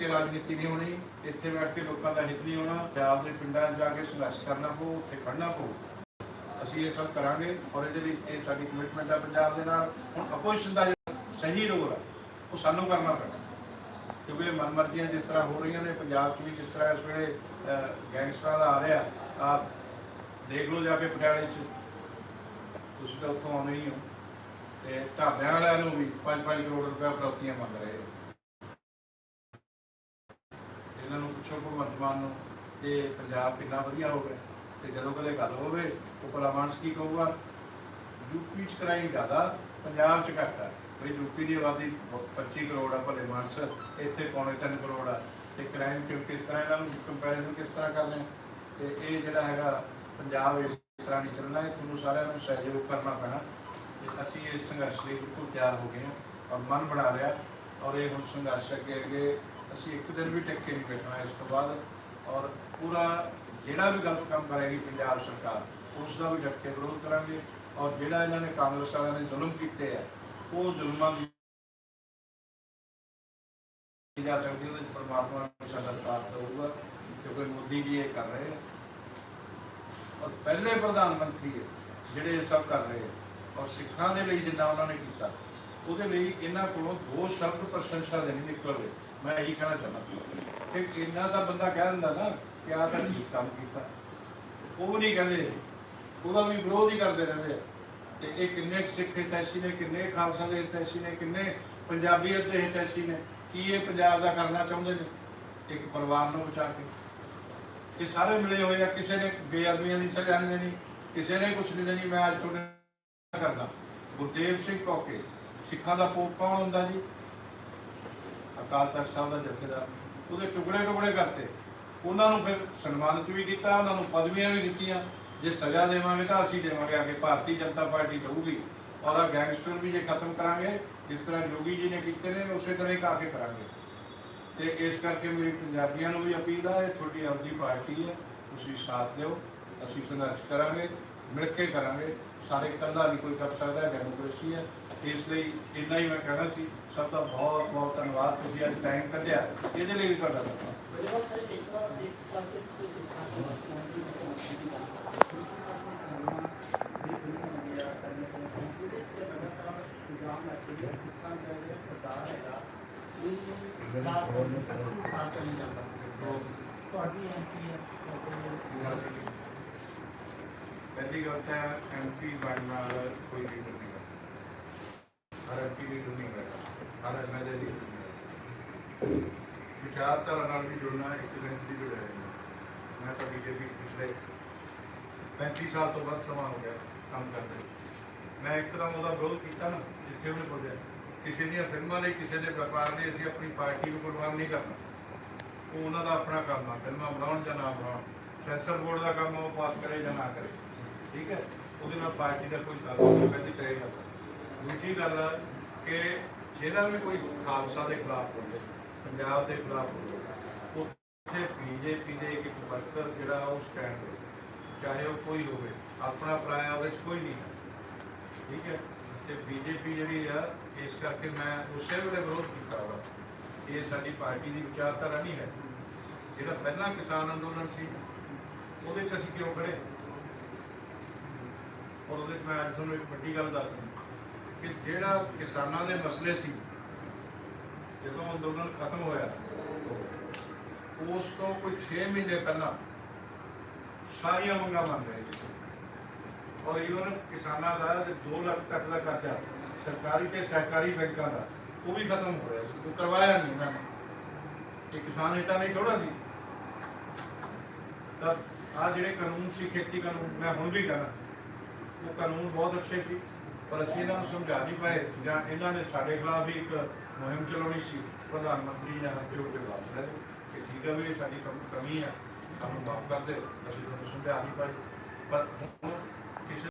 ਕੇ ਰਾਜਨੀਤੀ ਨਹੀਂ ਹੋਣੀ, ਇੱਥੇ ਬੈਠ ਕੇ ਲੋਕਾਂ ਦਾ ਹਿੱਤ ਨਹੀਂ ਹੋਣਾ, ਪੰਜਾਬ ਦੇ ਪਿੰਡਾਂ 'ਚ ਜਾ ਕੇ ਸੰਘਰਸ਼ ਕਰਨਾ ਪਊ, ਉੱਥੇ ਖੜਨਾ ਪਊ। ਅਸੀਂ ਇਹ ਸਭ ਕਰਾਂਗੇ ਔਰ ਇਹਦੇ ਲਈ ਇਹ ਸਾਡੀ ਕਮਿਟਮੈਂਟ ਆ ਪੰਜਾਬ ਦੇ ਨਾਲ। ਹੁਣ ਆਪੋਜੀਸ਼ਨ ਦਾ ਸਹੀ ਰੋਲ ਆ, ਉਹ ਸਾਨੂੰ ਕਰਨਾ ਪੈਣਾ। ਕਿਉਂਕਿ ਇਹ ਮਨਮਰਜ਼ੀਆਂ ਜਿਸ ਤਰ੍ਹਾਂ ਹੋ ਰਹੀਆਂ ਨੇ, ਪੰਜਾਬ 'ਚ ਵੀ ਜਿਸ ਤਰ੍ਹਾਂ ਇਸ ਵੇਲੇ ਗੈਂਗਸਟਰਾਂ ਦਾ ਆ ਰਿਹਾ, ਆਪ ਦੇਖ ਲਓ ਜਾ ਕੇ ਪਟਿਆਲੇ 'ਚ। ਤੁਸੀਂ ਤਾਂ ਉੱਥੋਂ ਆਉਣੇ ਹੀ ਹੋ। ਤੇ ਢਾਬਿਆਂ ਵਾਲਿਆਂ ਨੂੰ ਵੀ 5-5 ਕਰੋੜ ਰੁਪਏ ਫਰੋਤੀਆਂ ਮੰਗ ਰਹੇ ਹੋ। ਪੁੱਛੋ ਭਗਵੰਤ ਮਾਨ ਨੂੰ ਕਿ ਪੰਜਾਬ ਕਿੰਨਾ ਵਧੀਆ ਹੋਵੇ ਗਿਆ ਤੇ ਜਦੋਂ ਕਦੇ ਗੱਲ ਹੋਵੇ ਉਹ ਭਲਾਮਾਨਸ ਕੀ ਕਹੂਗਾ? ਯੂਪੀ ਚ ਕਰਾਈ ਜ਼ਿਆਦਾ, ਪੰਜਾਬ ਚ ਘੱਟ ਹੈ ਵੀ ਯੂਪੀ ਦੀ ਆਬਾਦੀ 25 ਕਰੋੜ ਆ ਭਲੇ ਮਾਨਸ, ਇੱਥੇ ਪੌਣੇ 3 ਕਰੋੜ ਆ। ਤੇ ਕ੍ਰਾਈਮ ਕਿਉਂ ਕਿਸ ਤਰ੍ਹਾਂ ਇਹਨਾਂ ਨੂੰ ਕੰਪੈਰੀਜ਼ਨ ਕਿਸ ਤਰ੍ਹਾਂ ਕਰ ਰਹੇ ਤੇ ਇਹ ਜਿਹੜਾ ਹੈਗਾ ਪੰਜਾਬ ਇਸ ਤਰ੍ਹਾਂ ਨਹੀਂ ਚੱਲਣਾ, ਇਹ ਤੁਹਾਨੂੰ ਸਾਰਿਆਂ ਨੂੰ ਸਹਿਯੋਗ ਕਰਨਾ ਪੈਣਾ। ਤੇ ਅਸੀਂ ਇਸ ਸੰਘਰਸ਼ ਲਈ ਬਿਲਕੁਲ ਤਿਆਰ ਹੋ ਗਏ ਹਾਂ ਔਰ ਮਨ ਬਣਾ ਲਿਆ। ਔਰ ਇਹ ਹੁਣ ਸੰਘਰਸ਼ ਅੱਗੇ ਅੱਗੇ ਅਸੀਂ ਇੱਕ ਦਿਨ ਵੀ ਟਿਕ ਕੇ ਨਹੀਂ ਬੈਠਣਾ ਇਸ ਤੋਂ ਬਾਅਦ। ਔਰ ਪੂਰਾ ਜਿਹੜਾ ਵੀ ਗਲਤ ਕੰਮ ਕਰੇਗੀ ਪੰਜਾਬ ਸਰਕਾਰ ਉਸ ਦਾ ਵੀ ਡਟ ਕੇ ਵਿਰੋਧ ਕਰਾਂਗੇ। ਔਰ ਜਿਹੜਾ ਇਹਨਾਂ ਨੇ ਕਾਂਗਰਸ ਵਾਲਿਆਂ ਨੇ ਜ਼ੁਲਮ ਕੀਤੇ ਆ, ਉਹ ਜ਼ੁਲਮਾਂ ਦੀ ਜਾ ਸਕਦੀ, ਉਹਦੇ ਪਰਮਾਤਮਾ ਨੂੰ ਸਾਡਾ ਸਾਥ ਦੇਊਗਾ, ਕਿਉਂਕਿ ਮੋਦੀ ਜੀ ਇਹ ਕਰ ਰਹੇ ਆ। ਔਰ ਪਹਿਲੇ ਪ੍ਰਧਾਨ ਮੰਤਰੀ ਜਿਹੜੇ ਇਹ ਸਭ ਕਰ ਰਹੇ ਔਰ ਸਿੱਖਾਂ ਦੇ ਲਈ ਜਿੰਨਾ ਉਹਨਾਂ ਨੇ ਕੀਤਾ, ਉਹਦੇ ਲਈ ਇਹਨਾਂ ਕੋਲੋਂ ਦੋ ਸ਼ਬਦ ਪ੍ਰਸ਼ੰਸਾ ਦੇ ਨਹੀਂ ਨਿਕਲਦੇ। ਮੈਂ ਇਹੀ ਕਹਿਣਾ ਚਾਹੁੰਦਾ ਕਿ ਇੰਨਾ ਤਾਂ ਬੰਦਾ ਕਹਿ ਦਿੰਦਾ ਨਾ ਕਿ ਆਹ ਤਾਂ ਠੀਕ ਕੰਮ ਕੀਤਾ। ਉਹ ਨਹੀਂ ਕਹਿੰਦੇ। ਉਹਦਾ ਵੀ ਵਿਰੋਧ ਹੀ ਕਰਦੇ ਰਹਿੰਦੇ ਆ। ਤੇ ਇਹ ਕਿੰਨੇ ਕੁ ਸਿੱਖ ਹਿਤੈਸ਼ੀ ਨੇ, ਕਿੰਨੇ ਖਾਲਸਾ ਦੇ ਹਿਤੈਸ਼ੀ ਨੇ, ਕਿੰਨੇ ਪੰਜਾਬੀਅਤ ਦੇ ਹਿਤੈਸ਼ੀ ਨੇ, ਕੀ ਇਹ ਪੰਜਾਬ ਦਾ ਕਰਨਾ ਚਾਹੁੰਦੇ ਨੇ? ਇੱਕ ਪਰਿਵਾਰ ਨੂੰ ਬਚਾ ਕੇ। ਇਹ ਸਾਰੇ ਮਿਲੇ ਹੋਏ ਆ। ਕਿਸੇ ਨੇ ਬੇਅਦਬੀਆਂ ਦੀ ਸਜ਼ਾ ਨਹੀਂ ਦੇਣੀ, ਕਿਸੇ ਨੇ ਕੁਝ ਨਹੀਂ ਦੇਣੀ। ਮੈਂ ਅੱਜ ਤੁਹਾਡੇ ਕਰਦਾ। ਗੁਰਦੇਵ ਸਿੰਘ ਕੌਕੇ, ਸਿੱਖਾਂ ਦਾ ਪੋਪ ਕੌਣ ਹੁੰਦਾ ਜੀ? ਅਕਾਲ ਤਖਤ ਸਾਹਿਬ ਦਾ ਜਥੇਦਾਰ। ਉਹਦੇ ਟੁਕੜੇ ਟੁਕੜੇ ਕਰਤੇ। ਉਹਨਾਂ ਨੂੰ ਫਿਰ ਸਨਮਾਨਿਤ ਵੀ ਕੀਤਾ, ਉਹਨਾਂ ਨੂੰ ਪਦਵੀਆਂ ਵੀ ਦਿੱਤੀਆਂ। ਜੇ ਸਜ਼ਾ ਦੇਵਾਂਗੇ ਤਾਂ ਅਸੀਂ ਦੇਵਾਂਗੇ ਅੱਗੇ ਭਾਰਤੀ ਜਨਤਾ ਪਾਰਟੀ ਦਊਗੀ। ਔਰ ਆ ਗੈਂਗਸਟਰ ਵੀ ਜੇ ਖਤਮ ਕਰਾਂਗੇ, ਜਿਸ ਤਰ੍ਹਾਂ ਯੋਗੀ ਜੀ ਨੇ ਕੀਤੇ ਨੇ, ਉਸੇ ਤਰ੍ਹਾਂ ਹੀ ਕਾ ਕੇ ਕਰਾਂਗੇ। ਤੇ ਇਸ ਕਰਕੇ ਮੇਰੀ ਪੰਜਾਬੀਆਂ ਨੂੰ ਵੀ ਅਪੀਲ ਆ, ਇਹ ਤੁਹਾਡੀ ਆਪਦੀ ਪਾਰਟੀ ਹੈ। ਤੁਸੀਂ ਸਾਥ ਦਿਓ, ਅਸੀਂ ਸੰਘਰਸ਼ ਕਰਾਂਗੇ, ਮਿਲ ਕੇ ਕਰਾਂਗੇ। ਸਾਰੇ ਇਕੱਲਾ ਨਹੀਂ ਕੋਈ ਕਰ ਸਕਦਾ ਡੈਮੋਕ੍ਰੇਸੀ ਹੈ। ਇਸ ਲਈ ਇੰਨਾ ਹੀ ਮੈਂ ਕਹਿਣਾ ਸੀ, ਸਭ ਦਾ ਬਹੁਤ ਬਹੁਤ ਧੰਨਵਾਦ, ਤੁਸੀਂ ਅੱਜ ਟਾਈਮ ਕੱਢਿਆ। ਇਹਦੇ ਲਈ ਵੀ ਤੁਹਾਡਾ ਧੰਨਵਾਦ। ਪਹਿਲੀ ਗੱਲ ਤਾਂ ਐਮਪੀ ਬਣਨ ਨਾਲ ਕੋਈ ਵੀ ਨਹੀਂ ਹੈ ਹਰ ਐਮਪੀ ਲੀਡਰ ਨਹੀਂ ਹੈ। ਹਰ ਐਮਐਲਏ ਲੀਡਰ ਨਹੀਂ ਵਿਚਾਰਧਾਰਾ ਨਾਲ ਵੀ ਜੁੜਨਾ ਇੱਕ ਦਿਨ ਦੀ ਜੁੜਿਆ ਮੈਂ ਤਾਂ ਬੀਜੇਪੀ ਪਿਛਲੇ 35 ਸਾਲ ਤੋਂ ਵੱਧ ਸਮਾਂ ਹੋ ਗਿਆ ਕੰਮ ਕਰਦੇ ਮੈਂ ਇੱਕਦਮ ਉਹਦਾ ਵਿਰੋਧ ਕੀਤਾ ਨਾ ਜਿੱਥੇ ਉਹਨੇ ਬੋਲਿਆ ਕਿਸੇ ਦੀਆਂ ਫਿਲਮਾਂ ਲਈ ਕਿਸੇ ਦੇ ਵਪਾਰ ਲਈ ਅਸੀਂ ਆਪਣੀ ਪਾਰਟੀ ਨੂੰ ਕੁਰਬਾਨ ਨਹੀਂ ਕਰਨਾ। ਉਹ ਉਹਨਾਂ ਦਾ ਆਪਣਾ ਕੰਮ ਆ ਫਿਲਮਾਂ ਬਣਾਉਣ ਜਾਂ ਨਾ ਬਣਾਉਣ। ਸੈਂਸਰ ਬੋਰਡ ਦਾ ਕੰਮ ਆ, ਉਹ ਪਾਸ ਕਰੇ ਜਾਂ ਨਾ ਕਰੇ। ਠੀਕ ਹੈ? ਉਹਦੇ ਨਾਲ ਪਾਰਟੀ ਦਾ ਕੋਈ ਤਾਲੁਕ ਨਹੀਂ ਪਹਿਲੀ ਤਾਂ ਗੱਲ ਦੂਜੀ ਗੱਲ ਕਿ ਜਿਹੜਾ ਵੀ ਕੋਈ ਖਾਲਸਾ ਦੇ ਖਿਲਾਫ ਬੋਲੇ, ਪੰਜਾਬ ਦੇ ਖਿਲਾਫ ਬੋਲੇ, ਉੱਥੇ ਬੀਜੇਪੀ ਦੇ ਇੱਕ ਵਰਕਰ ਜਿਹੜਾ ਉਹ ਸਟੈਂਡ ਹੋਵੇ ਚਾਹੇ ਉਹ ਕੋਈ ਹੋਵੇ, ਆਪਣਾ ਪਰਾਇਆ ਉਹਦੇ 'ਚ ਕੋਈ ਨਹੀਂ ਹੈ। ਠੀਕ ਹੈ? ਤੇ ਬੀਜੇਪੀ ਜਿਹੜੀ ਆ, ਇਸ ਕਰਕੇ ਮੈਂ ਉਸੇ ਵੇਲੇ ਵਿਰੋਧ ਕੀਤਾ ਵਾ ਇਹ ਸਾਡੀ ਪਾਰਟੀ ਦੀ ਵਿਚਾਰਧਾਰਾ ਨਹੀਂ ਹੈ। ਜਿਹੜਾ ਪਹਿਲਾਂ ਕਿਸਾਨ ਅੰਦੋਲਨ ਸੀ, ਉਹਦੇ 'ਚ ਅਸੀਂ ਕਿਉਂ ਖੜੇ ਔਰ ਉਹਦੇ 'ਚ ਮੈਂ ਅੱਜ ਤੁਹਾਨੂੰ ਇੱਕ ਵੱਡੀ ਗੱਲ ਦੱਸਦਾ ਕਿ ਜਿਹੜਾ ਕਿਸਾਨਾਂ ਦੇ ਮਸਲੇ ਸੀ, ਜਦੋਂ ਅੰਦੋਲਨ ਖਤਮ ਹੋਇਆ, ਉਸ ਤੋਂ ਕੋਈ 6 ਮਹੀਨੇ ਪਹਿਲਾਂ ਸਾਰੀਆਂ ਮੰਗਾਂ ਮੰਨ ਰਹੇ ਸੀ। ਔਰ ਇਵਨ ਕਿਸਾਨਾਂ ਦਾ 2 ਲੱਖ ਤੱਕ ਦਾ ਕਰਜ਼ਾ, ਸਰਕਾਰੀ ਤੇ ਸਹਿਕਾਰੀ ਬੈਂਕਾਂ ਦਾ, ਉਹ ਵੀ ਖਤਮ ਹੋ ਰਿਹਾ ਸੀ। ਉਹ ਕਰਵਾਇਆ ਨਹੀਂ ਉਹਨਾਂ ਨੇ। ਇਹ ਕਿਸਾਨ ਹਿੱਤਾਂ ਨਹੀਂ ਥੋੜਾ ਸੀ। ਤਾਂ ਆ ਜਿਹੜੇ ਕਾਨੂੰਨ ਸੀ, ਖੇਤੀ ਕਾਨੂੰਨ, ਮੈਂ ਹੁਣ ਵੀ ਕਹਾਂ ਉਹ ਕਾਨੂੰਨ ਬਹੁਤ ਅੱਛੇ ਸੀ, ਪਰ ਅਸੀਂ ਇਹਨਾਂ ਨੂੰ ਸਮਝਾ ਨਹੀਂ ਪਾਏ ਜਾਂ ਇਹਨਾਂ ਨੇ ਸਾਡੇ ਖਿਲਾਫ ਵੀ ਇੱਕ ਮੁਹਿੰਮ ਚਲਾਉਣੀ ਸੀ। ਪ੍ਰਧਾਨ ਮੰਤਰੀ ਜਾਂ ਹੱਥ ਜੋੜ ਕੇ ਬਾਤ ਰਹੇ ਕਿ ਠੀਕ ਹੈ ਵੀ ਸਾਡੀ ਕਮ- ਕਮੀ ਹੈ ਸਾਨੂੰ ਮਾਫ ਕਰ ਦੇ, ਅਸੀਂ ਤੁਹਾਨੂੰ ਸਮਝਾ ਨਹੀਂ ਪਾਏ। ਪਰ ਹੁਣ